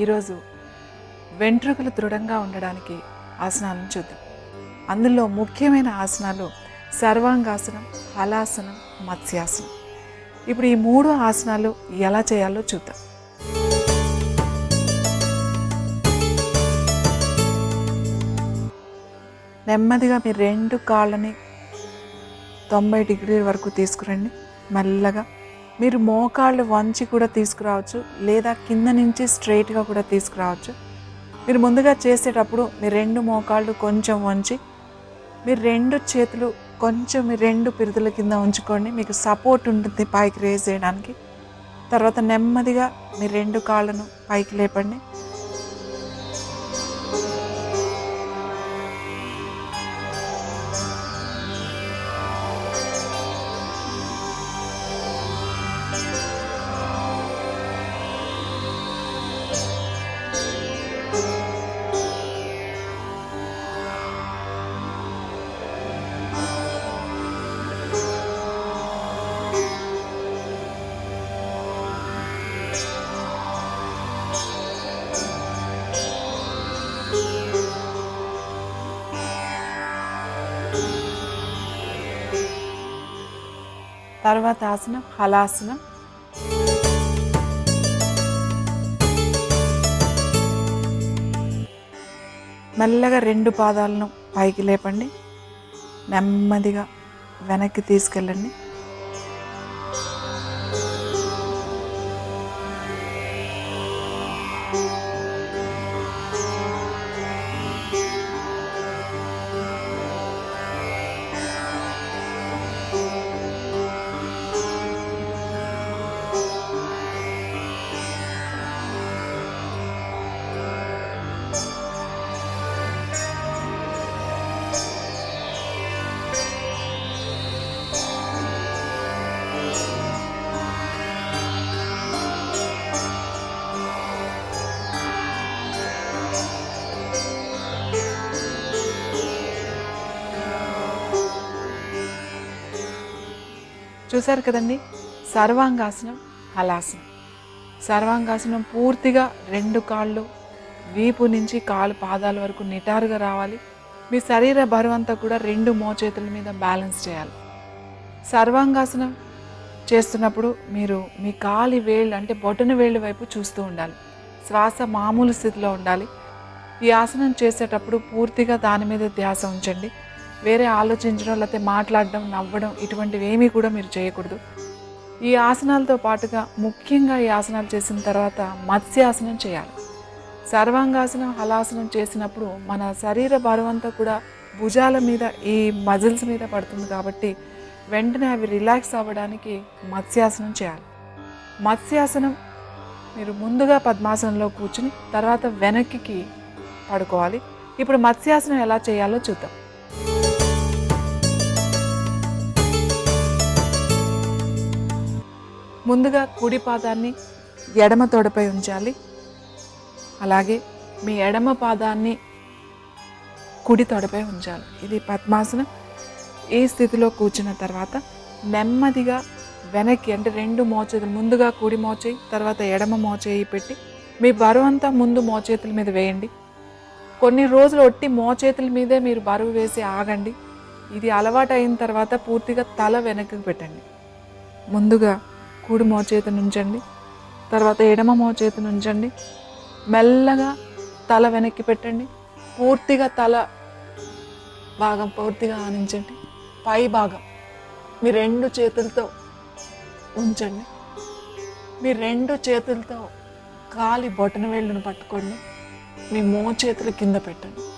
ఈరోజు వెంట్రుకలు దృఢంగా ఉండడానికి ఆసనాలను చూద్దాం. అందులో ముఖ్యమైన ఆసనాలు సర్వాంగాసనం హలాసనం మత్స్యాసనం. ఇప్పుడు ఈ మూడు ఆసనాలు ఎలా చేయాలో చూద్దాం. నెమ్మదిగా మీ రెండు కాళ్ళని తొంభై డిగ్రీల వరకు తీసుకురండి. మెల్లగా మీరు మోకాళ్ళు వంచి కూడా తీసుకురావచ్చు లేదా కింద నుంచి స్ట్రైట్గా కూడా తీసుకురావచ్చు. మీరు ముందుగా చేసేటప్పుడు మీ రెండు మోకాళ్ళు కొంచెం వంచి మీరు రెండు చేతులు కొంచెం మీ రెండు పిరుదుల కింద ఉంచుకోండి. మీకు సపోర్ట్ ఉంటుంది పైకి రేజ్ చేయడానికి. తర్వాత నెమ్మదిగా మీ రెండు కాళ్ళను పైకి లేపండి. తర్వాత ఆసనం హలాసనం మెల్లగా రెండు పాదాలను పైకి లేపండి. నెమ్మదిగా వెనక్కి తీసుకెళ్ళండి. చూశారు కదండి? సర్వాంగాసనం హలాసనం సర్వాంగాసనం పూర్తిగా రెండు కాళ్ళు వీపు నుంచి కాలు పాదాల వరకు నిటారుగా రావాలి. మీ శరీర బరువంతా కూడా రెండు మోచేతుల మీద బ్యాలెన్స్ చేయాలి. సర్వాంగాసనం చేస్తున్నప్పుడు మీరు మీ కాలి వేళ్ళు అంటే బొటన వేళ్ళు వైపు చూస్తూ ఉండాలి. శ్వాస మామూలు స్థితిలో ఉండాలి. ఈ ఆసనం చేసేటప్పుడు పూర్తిగా దాని మీద ధ్యాస ఉంచండి. వేరే ఆలోచించడం లేకపోతే మాట్లాడడం నవ్వడం ఇటువంటివి ఏమీ కూడా మీరు చేయకూడదు. ఈ ఆసనాలతో పాటుగా ముఖ్యంగా ఈ ఆసనాలు చేసిన తర్వాత మత్స్యాసనం చేయాలి. సర్వాంగాసనం హలాసనం చేసినప్పుడు మన శరీర బరువంతా కూడా భుజాల మీద ఈ మజిల్స్ మీద పడుతుంది కాబట్టి వెంటనే అవి రిలాక్స్ అవ్వడానికి మత్స్యాసనం చేయాలి. మత్స్యాసనం మీరు ముందుగా పద్మాసనంలో కూర్చుని తర్వాత వెనక్కి పడుకోవాలి. ఇప్పుడు మత్స్యాసనం ఎలా చేయాలో చూద్దాం. ముందుగా కుడి పాదాన్ని ఎడమ తొడపై ఉంచాలి. అలాగే మీ ఎడమ పాదాన్ని కుడి తొడపై ఉంచాలి. ఇది పద్మాసనం. ఈ స్థితిలో కూర్చున్న తర్వాత నెమ్మదిగా వెనక్కి అంటే రెండు మోచేతి ముందుగా కుడి మోచేయి తర్వాత ఎడమ మోచేయి పెట్టి మీ బరువు అంతా ముందు మోచేతుల మీద వేయండి. కొన్ని రోజులు ఒట్టి మోచేతుల మీదే మీరు బరువు వేసి ఆగండి. ఇది అలవాటు అయిన తర్వాత పూర్తిగా తల వెనక్కి పెట్టండి. ముందుగా కుడి మోచేతి నుంచండి. తర్వాత ఎడమ మోచేతి నుంచండి. మెల్లగా తల వెనక్కి పెట్టండి. పూర్తిగా తల భాగం పూర్తిగా ఆనించండి. పై భాగం మీ రెండు చేతులతో ఉంచండి. మీ రెండు చేతులతో కాలి బొటన వేళ్ళను పట్టుకోండి. మీ మోచేతులు కింద పెట్టండి.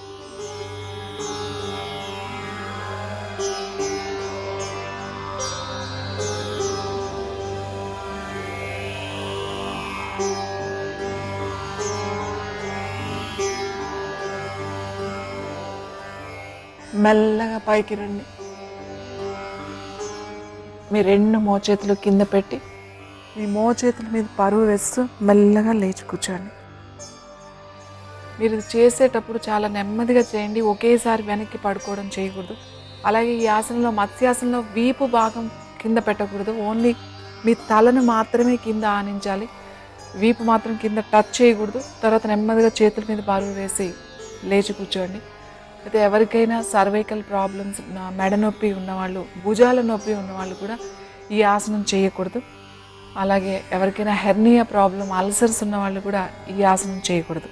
మెల్లగా పైకి రండి. మీ రెండు మోచేతులు కింద పెట్టి మీ మోచేతుల మీద పరువు వేస్తూ మెల్లగా లేచి కూర్చోండి. మీరు చేసేటప్పుడు చాలా నెమ్మదిగా చేయండి. ఒకేసారి వెనక్కి పడుకోవడం చేయకూడదు. అలాగే ఈ ఆసనంలో మత్స్యాసనంలో వీపు భాగం కింద పెట్టకూడదు. ఓన్లీ మీ తలను మాత్రమే కింద ఆనించాలి. వీపు మాత్రం కింద టచ్ చేయకూడదు. తర్వాత నెమ్మదిగా చేతుల మీద బరువు వేసి లేచి కూర్చోండి. అయితే ఎవరికైనా సర్వైకల్ ప్రాబ్లమ్స్ మెడ నొప్పి ఉన్నవాళ్ళు భుజాల నొప్పి ఉన్నవాళ్ళు కూడా ఈ ఆసనం చేయకూడదు. అలాగే ఎవరికైనా హెర్నియా ప్రాబ్లం అల్సర్స్ ఉన్న వాళ్ళు కూడా ఈ ఆసనం చేయకూడదు.